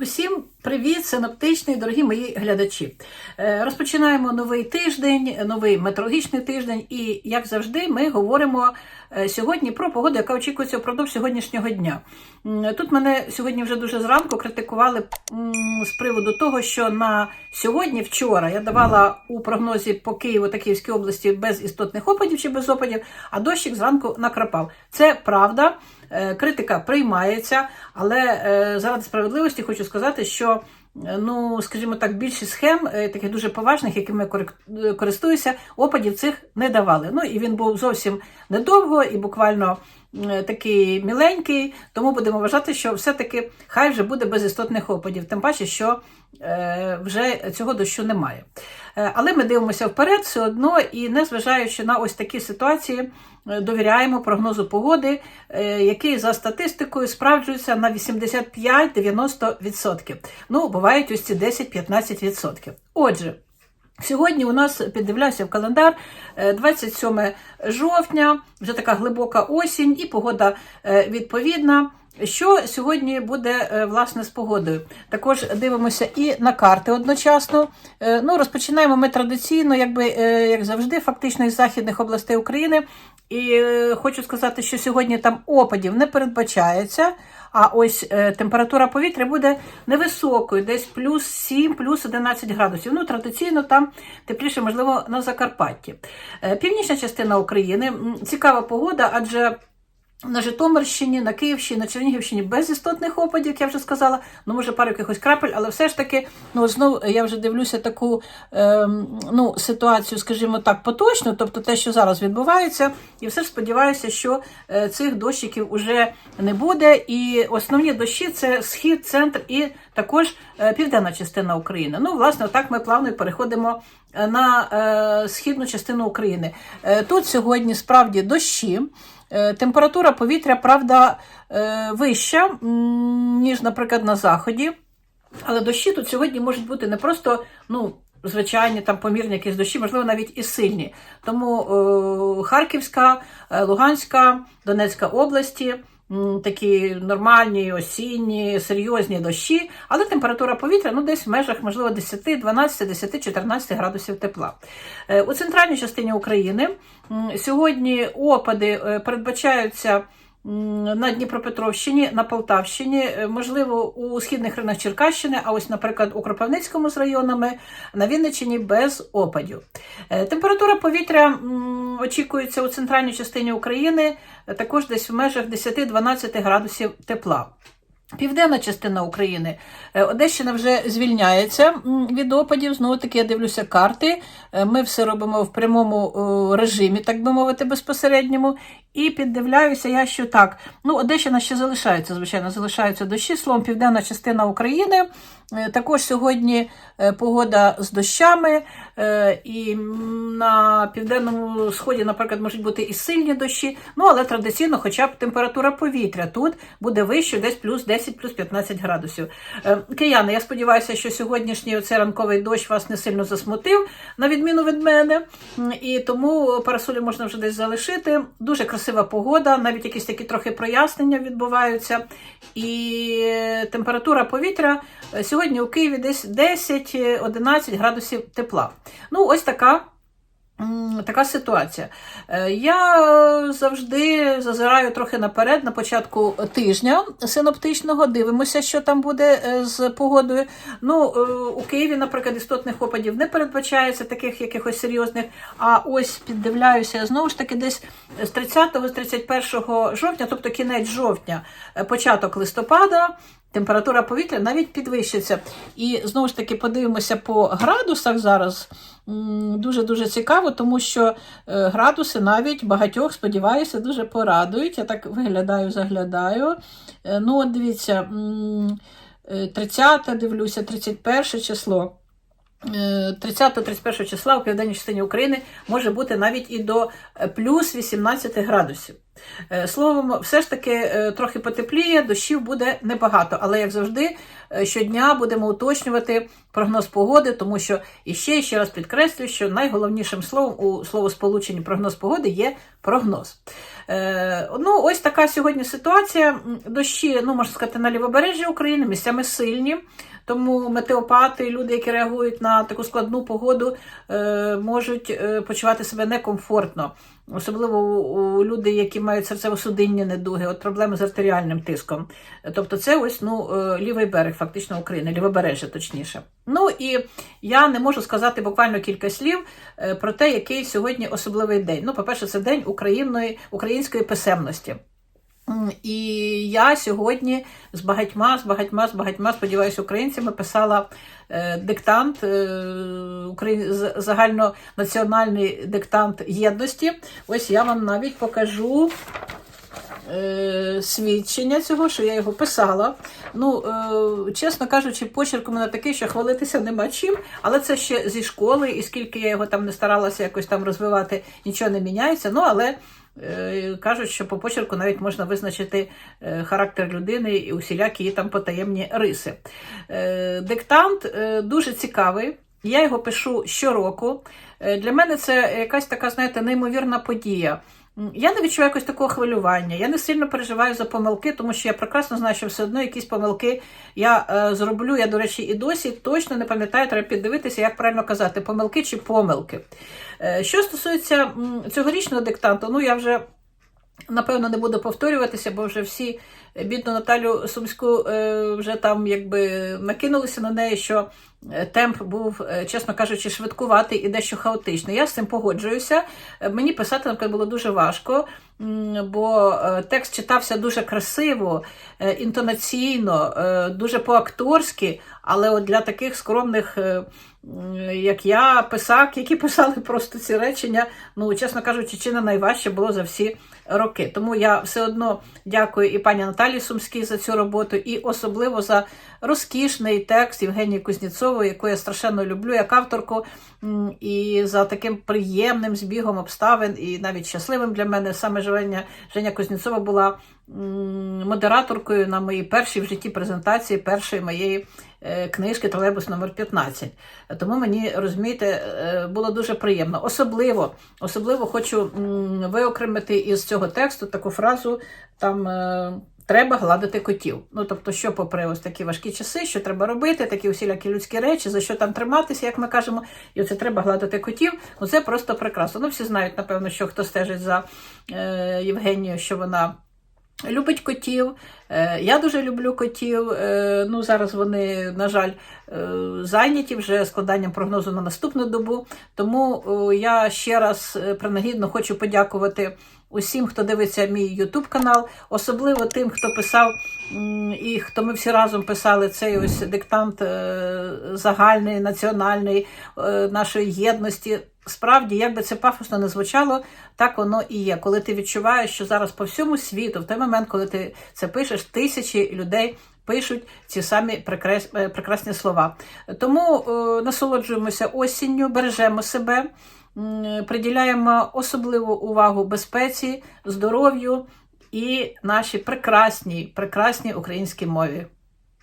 Усім привіт, синоптичний, дорогі мої глядачі. Е, Розпочинаємо новий тиждень, новий метеорологічний тиждень, і як завжди, ми говоримо е, сьогодні про погоду, яка очікується впродовж сьогоднішнього дня. Тут мене сьогодні вже дуже зранку критикували з приводу того, що на сьогодні, вчора, я давала у прогнозі по Києву та Київській області без істотних опадів чи без опадів, а дощик зранку накрапав. Це правда. Е, Критика приймається, але е, заради справедливості хочу сказати, що е, ну, скажімо так, більшість схем, таких дуже поважних, якими я користуюся, опадів цих не давали. Ну і він був зовсім недовго і буквально такий міленький, тому будемо вважати, що все-таки хай вже буде без істотних опадів, тим паче, що вже цього дощу немає. Е, Але ми дивимося вперед все одно і незважаючи на ось такі ситуації, е, довіряємо прогнозу погоди, е, який за статистикою справджується на 85-90%. Ну, бувають ось ці 10-15%. Отже, Сьогодні у нас піддивляюся в календар е, 27 жовтня, вже така глибока осінь, і погода відповідна. Що сьогодні буде е, власне з погодою? Також дивимося і на карти одночасно. Е, Ну, розпочинаємо ми традиційно, якби е, як завжди, фактично із західних областей України. І хочу сказати, що сьогодні там опадів не передбачається. А ось температура повітря буде невисокою, десь плюс 7, плюс 11 градусів. Ну, традиційно там тепліше, можливо, на Закарпатті. Північна частина України цікава погода, адже на Житомирщині, на Київщині, на Чернігівщині без істотних опадів, як я вже сказала, ну може пару якихось крапель, але все ж таки, ну знову я вже дивлюся таку ем, ну, ситуацію, скажімо так, поточну, тобто те, що зараз відбувається, і все ж сподіваюся, що е, цих дощиків уже не буде. І основні дощі це схід, центр і також е, південна частина України. Ну, власне, отак ми плавно переходимо е, на е, східну частину України. Е, тут сьогодні справді дощі. Е, Температура повітря, правда, е, вища, ніж, наприклад, на заході. Але дощі тут сьогодні можуть бути не просто ну, звичайні там помірні якісь дощі, можливо, навіть і сильні. Тому е, Харківська, е, Луганська, Донецька області. Такі нормальні, осінні, серйозні дощі, але температура повітря ну, десь в межах, можливо, 10, 12, 10, 14 градусів тепла. Е, У центральній частині України сьогодні опади е, передбачаються на Дніпропетровщині, на Полтавщині, е, можливо, у східних районах Черкащини, а ось, наприклад, у Кропивницькому з районами, на Вінниччині без опадів. Е, Температура повітря очікується у центральній частині України е, також десь в межах 10-12 градусів тепла. Південна частина України. Одещина вже звільняється від опадів. Знову таки, я дивлюся карти. Ми все робимо в прямому режимі, так би мовити, безпосередньому. І піддивляюся я, що так. Ну, Одещина ще залишається, звичайно, залишаються дощі. Словом, південна частина України. Е, Також сьогодні е, погода з дощами, е, і на південному сході, наприклад, можуть бути і сильні дощі. Ну, але традиційно, хоча б температура повітря тут буде вищою, десь плюс 10, плюс 15 градусів. Кияни, я сподіваюся, що сьогоднішній оцей ранковий дощ вас не сильно засмутив, на відміну від мене. І тому парасолі можна вже десь залишити. Дуже красива погода, навіть якісь такі трохи прояснення відбуваються. І е, температура повітря е, сьогодні у Києві десь 10-11 градусів тепла. Ну, ось така. Така ситуація. Е, Я завжди зазираю трохи наперед на початку тижня синоптичного, дивимося, що там буде е, з погодою. Ну, е, у Києві, наприклад, істотних опадів не передбачається, таких якихось серйозних. А ось піддивляюся знову ж таки, десь з 30 з 31 жовтня, тобто кінець жовтня, початок листопада. Температура повітря навіть підвищиться. І знову ж таки подивимося по градусах зараз. Дуже-дуже цікаво, тому що е, градуси навіть багатьох, сподіваюся, дуже порадують. Я так виглядаю, заглядаю. Е, Ну, от дивіться, м, е, 30 дивлюся, 31 число. Е, 30-31 числа у південній частині України може бути навіть і до плюс 18 градусів. Е, Словом, все ж таки е, трохи потепліє, дощів буде небагато, але як завжди, е, щодня будемо уточнювати прогноз погоди, тому що і ще раз підкреслюю, що найголовнішим словом у словосполученні прогноз погоди є прогноз. Ну, ось така сьогодні ситуація. Дощі, ну можна сказати, на лівобережжі України місцями сильні. Тому метеопати, люди, які реагують на таку складну погоду, е, можуть е, почувати себе некомфортно. Особливо у, люди, які мають серцево-судинні недуги, от проблеми з артеріальним тиском. Тобто, це ось ну, е, лівий берег, фактично України, лівобережжя, точніше. Ну і я не можу сказати буквально кілька слів про те, який сьогодні особливий день. Ну, по-перше, це день української писемності. І я сьогодні з багатьма, з багатьма, з багатьма, сподіваюся, українцями писала е, диктант, е, загальнонаціональний диктант єдності. Ось я вам навіть покажу е, свідчення цього, що я його писала. Ну, е, чесно кажучи, почерк у мене такий, що хвалитися нема чим, але це ще зі школи, і скільки я його там не старалася якось там розвивати, нічого не міняється. Ну, але е, кажуть, що по почерку навіть можна визначити характер людини і усілякі її там потаємні риси. Диктант дуже цікавий. Я його пишу щороку. Для мене це якась така, знаєте, неймовірна подія. Я не відчуваю якось такого хвилювання. Я не сильно переживаю за помилки, тому що я прекрасно знаю, що все одно якісь помилки я е, зроблю. Я, до речі, і досі точно не пам'ятаю, треба піддивитися, як правильно казати, помилки чи помилки. Е, що стосується цьогорічного диктанту, ну я вже. Напевно, не буду повторюватися, бо вже всі е, бідну Наталю Сумську е, вже там якби накинулися на неї, що темп був, е, чесно кажучи, швидкуватий і дещо хаотичний. Я з цим погоджуюся. Е, Мені писати, наприклад, було дуже важко, бо е, текст читався дуже красиво, інтонаційно, дуже по-акторськи, але от для таких скромних, як я, писак, які писали просто ці речення, ну, чесно кажучи, чи не найважче було за всі роки. Тому я все одно дякую і пані Наталі Сумській за цю роботу, і особливо за розкішний текст Євгенії Кузнєцової, яку я страшенно люблю як авторку, і за таким приємним збігом обставин, і навіть щасливим для мене саме Женя, Женя Кузнєцова була модераторкою на моїй першій в житті презентації першої моєї е, книжки Тролейбус номер 15. Тому мені, розумієте, е, було дуже приємно. Особливо, особливо хочу виокремити із цього тексту таку фразу там. Треба гладити котів. Ну тобто, що попри ось такі важкі часи, що треба робити, такі усілякі людські речі, за що там триматися, як ми кажемо, і оце треба гладити котів. Ну це просто прекрасно. Ну всі знають, напевно, що хто стежить за е, Євгенією, що вона любить котів. Е, Я дуже люблю котів. Е, Ну, зараз вони, на жаль, е, зайняті вже складанням прогнозу на наступну добу. Тому я ще раз принагідно хочу подякувати усім, хто дивиться мій YouTube канал, особливо тим, хто писав і хто ми всі разом писали цей ось диктант загальний, національний нашої єдності. Справді, як би це пафосно не звучало, так воно і є. Коли ти відчуваєш, що зараз по всьому світу, в той момент, коли ти це пишеш, тисячі людей пишуть ці самі прекрас, е, прекрасні слова. Тому е, насолоджуємося осінню, бережемо себе, м, приділяємо особливу увагу безпеці, здоров'ю і нашій прекрасній, прекрасній українській мові.